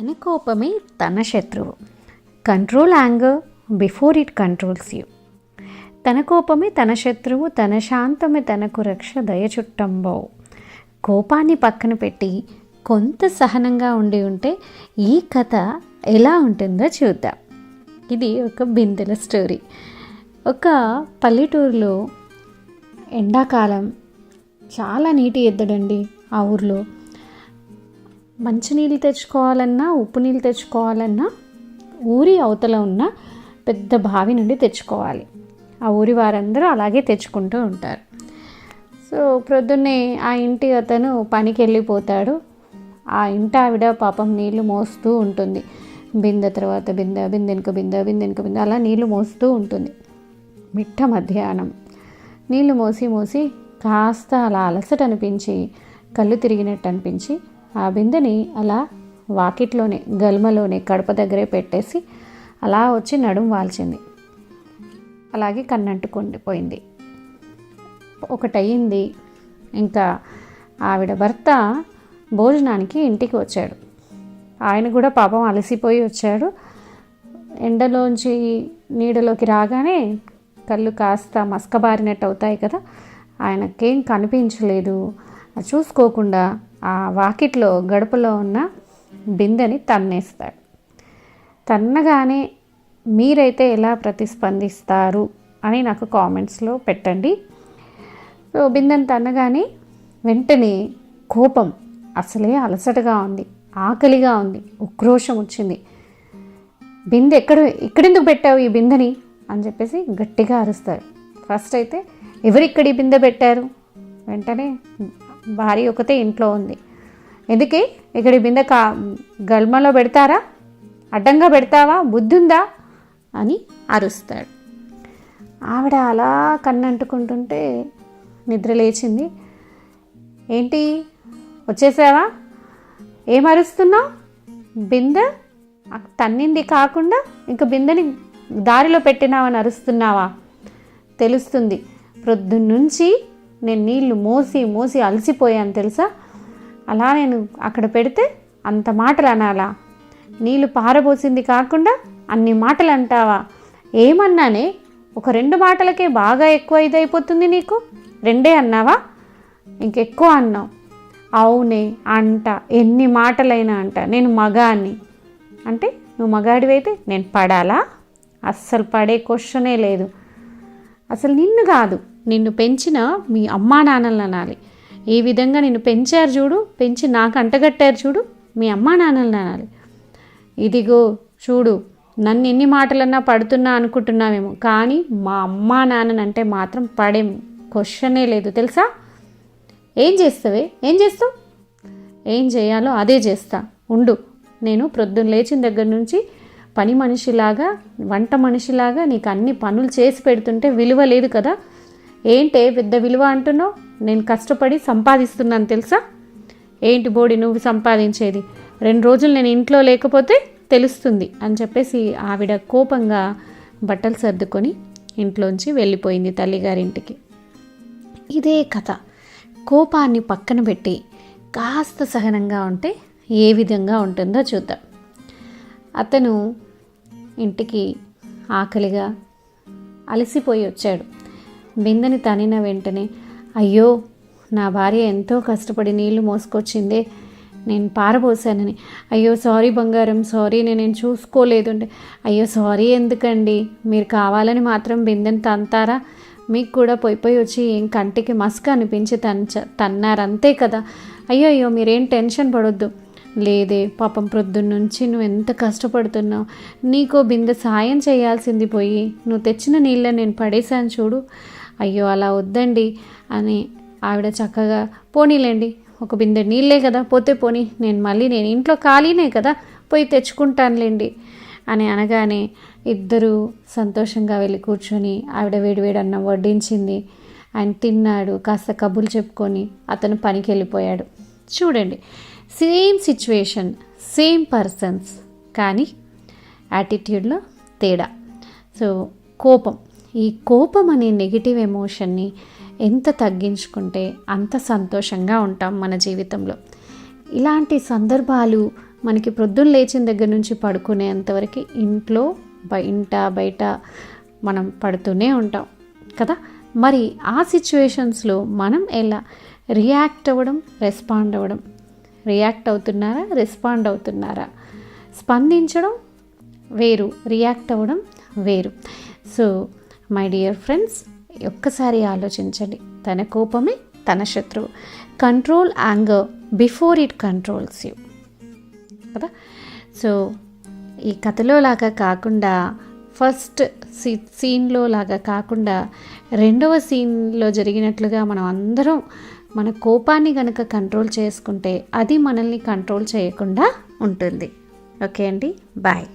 తన కోపమే తన శత్రువు. Control anger before it controls you తన కోపమే తన శత్రువు తన శాంతమే తనకు రక్ష దయ చుట్టంబో. కోపాన్ని పక్కన పెట్టి కొంత సహనంగా ఉండి ఉంటే ఈ కథ ఎలా ఉంటుందో చూద్దాం. ఇది ఒక బిందెల స్టోరీ. ఒక పల్లెటూరులో ఎండాకాలం చాలా నీటి ఎద్దడండి ఆ ఊర్లో. మంచినీళ్ళు తెచ్చుకోవాలన్నా ఉప్పు నీళ్ళు తెచ్చుకోవాలన్నా ఊరి అవతల ఉన్న పెద్ద బావి నుండి తెచ్చుకోవాలి. ఆ ఊరి వారందరూ అలాగే తెచ్చుకుంటూ ఉంటారు. సో ప్రొద్దున్నే ఆ ఇంటి అతను పనికి వెళ్ళిపోతాడు ఆ ఇంటి ఆవిడ పాపం నీళ్ళు మోస్తూ ఉంటుంది. బిందె తర్వాత బిందె బిందెనుక బిందె బిందెనుక బిందె అలా నీళ్ళు మోస్తూ ఉంటుంది. మిట్ట మధ్యాహ్నం. నీళ్ళు మోసి మోసి కాస్త అలా అలసట అనిపించి కళ్ళు తిరిగినట్టు అనిపించి ఆ బిందెని అలా వాకిట్లోనే గల్మలోనే కడప దగ్గరే పెట్టేసి అలా వచ్చి నడుం వాల్చింది. అలాగే కన్నంటుకొని పోయింది. ఒకటయింది ఇంకా ఆవిడ భర్త భోజనానికి ఇంటికి వచ్చాడు. ఆయన కూడా పాపం అలసిపోయి వచ్చాడు. ఎండలోంచి నీడలోకి రాగానే కళ్ళు కాస్త మస్కబారినట్టు అవుతాయి కదా. ఆయనకేం కనిపించలేదు. చూసుకోకుండా ఆ వాకిట్లో గడపలో ఉన్న బిందెని తన్నేస్తాడు. తన్నగానే మీరైతే ఎలా ప్రతిస్పందిస్తారు అని నాకు కామెంట్స్లో పెట్టండి. సో బిందెని తన్నగానే వెంటనే కోపం అసలే అలసటగా ఉంది ఆకలిగా ఉంది ఉక్రోషం వచ్చింది. బిందె ఎక్కడ ఇక్కడెందుకు పెట్టావు ఈ బిందెని అని చెప్పేసి గట్టిగా అరుస్తారు ఫస్ట్ అయితే ఎవరు ఇక్కడ ఈ బిందె పెట్టారు? వెంటనే భార్య ఒకతే ఇంట్లో ఉంది. ఎందుకే? ఇక్కడ బింద బిందె కా గల్మలో పెడతారా? అడ్డంగా పెడతావా? బుద్ధి ఉందా అని అరుస్తాడు. ఆవిడ అలా కన్నంటుకుంటుంటే నిద్ర లేచింది. ఏంటి? వచ్చేసావా? ఏం అరుస్తున్నావు? బిందె? తన్నింది కాకుండా ఇంకా బిందెని దారిలో పెట్టినావని అరుస్తున్నావా? తెలుస్తుంది. ప్రొద్దున్నుంచి నేను నీళ్ళు మోసి మోసి అలసిపోయాను తెలుసా? అలా నేను అక్కడ పెడితే అంత మాటలు అనాలా? నీళ్ళు పారబోసింది కాకుండా అన్ని మాటలు అంటావా? ఏమన్నానే? ఒక రెండు మాటలకే బాగా ఎక్కువ ఇదైపోతుంది నీకు? రెండే అన్నావా? ఇంకెక్కువ అన్నావు. అవునే అంట. ఎన్ని మాటలైనా అంట. నేను మగాన్ని. అంటే నువ్వు మగాడివైతే నేను పడాలా? అస్సలు పడే క్వశ్చనే లేదు. అసలు నిన్ను కాదు నిన్ను పెంచిన మీ అమ్మా నాన్నలు అనాలి. ఏ విధంగా నిన్ను పెంచారు చూడు పెంచి నాకు అంటగట్టారు చూడు మీ అమ్మా నాన్నలు అనాలి. ఇదిగో చూడు నన్ను ఎన్ని మాటలన్నా పడుతున్నా అనుకుంటున్నామేమో కానీ మా అమ్మా నాన్ననంటే మాత్రం పడే క్వశ్చనే లేదు తెలుసా? ఏం చేస్తావే? ఏం చేస్తావు? ఏం చేయాలో అదే చేస్తా. ఉండు నేను ప్రొద్దున లేచిన దగ్గర నుంచి పని మనిషిలాగా వంట మనిషిలాగా నీకు అన్ని పనులు చేసి పెడుతుంటే విలువ లేదు కదా. ఏంటే పెద్ద విలువ అంటున్నావు? నేను కష్టపడి సంపాదిస్తున్నాను తెలుసా? ఏంటి బోడి నువ్వు సంపాదించేది? రెండు రోజులు నేను ఇంట్లో లేకపోతే తెలుస్తుంది అని చెప్పేసి ఆవిడ కోపంగా బట్టలు సర్దుకొని ఇంట్లోంచి వెళ్ళిపోయింది తల్లిగారింటికి. ఇదే కథ. కోపాన్ని పక్కన పెట్టి కాస్త సహనంగా ఉంటే ఏ విధంగా ఉంటుందో చూద్దాం. అతను ఇంటికి ఆకలిగా అలసిపోయి వచ్చాడు. బిందెని తనిన వెంటనే అయ్యో నా భార్య ఎంతో కష్టపడి నీళ్ళు మోసుకొచ్చిందే. నేను పారబోసానని. అయ్యో సారీ బంగారం సారీ నేను చూసుకోలేదు అంటే అయ్యో సారీ ఎందుకండి? మీరు కావాలని మాత్రం బిందెని తంతారా మీకు కూడా పోయి పోయి వచ్చి ఏం కంటికి మస్క్ అనిపించి తన్ తన్నారు అంతే కదా. అయ్యో అయ్యో మీరేం టెన్షన్ పడొద్దు. లేదే పాపం ప్రొద్దున్నుంచి నువ్వు ఎంత కష్టపడుతున్నావు నీకో బిందె సాయం చేయాల్సింది పోయి నువ్వు తెచ్చిన నీళ్ళని నేను పడేశాను చూడు. అయ్యో అలా వద్దండి అని ఆవిడ చక్కగా పోనీలేండి ఒక బిందె నీళ్ళే కదా పోతే పోనీ నేను మళ్ళీ నేను ఇంట్లో ఖాళీనే కదా పోయి తెచ్చుకుంటానులేండి అని అనగానే ఇద్దరూ సంతోషంగా వెళ్ళి కూర్చొని ఆవిడ వేడివేడి అన్నం వడ్డించింది. ఆయన తిన్నాడు కాస్త కబుర్లు చెప్పుకొని అతను పనికి వెళ్ళిపోయాడు చూడండి. సేమ్ సిచ్యువేషన్ సేమ్ పర్సన్స్ కానీ యాటిట్యూడ్లో తేడా. సో కోపం. ఈ కోపం అనే నెగిటివ్ ఎమోషన్ని ఎంత తగ్గించుకుంటే అంత సంతోషంగా ఉంటాం మన జీవితంలో. ఇలాంటి సందర్భాలు మనకి ప్రొద్దున లేచిన దగ్గర నుంచి పడుకునేంతవరకు ఇంట్లో ఇంట బయట మనం పడుతూనే ఉంటాం కదా? మరి ఆ సిచ్యువేషన్స్లో మనం ఎలా రియాక్ట్ అవ్వడం రెస్పాండ్ అవ్వడం. రియాక్ట్ అవుతున్నారా రెస్పాండ్ అవుతున్నారా? స్పందించడం వేరు రియాక్ట్ అవ్వడం వేరు. సో మై డియర్ ఫ్రెండ్స్ ఒక్కసారి ఆలోచించండి. తన కోపమే తన శత్రువు. Control anger before it controls you. కదా? సో ఈ కథలో లాగా కాకుండా ఫస్ట్ సీ సీన్లో లాగా కాకుండా రెండవ సీన్లో జరిగినట్లుగా మనం అందరం మన కోపాన్ని కనుక కంట్రోల్ చేసుకుంటే అది మనల్ని కంట్రోల్ చేయకుండా ఉంటుంది. ఓకే అండి. బాయ్.